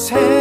새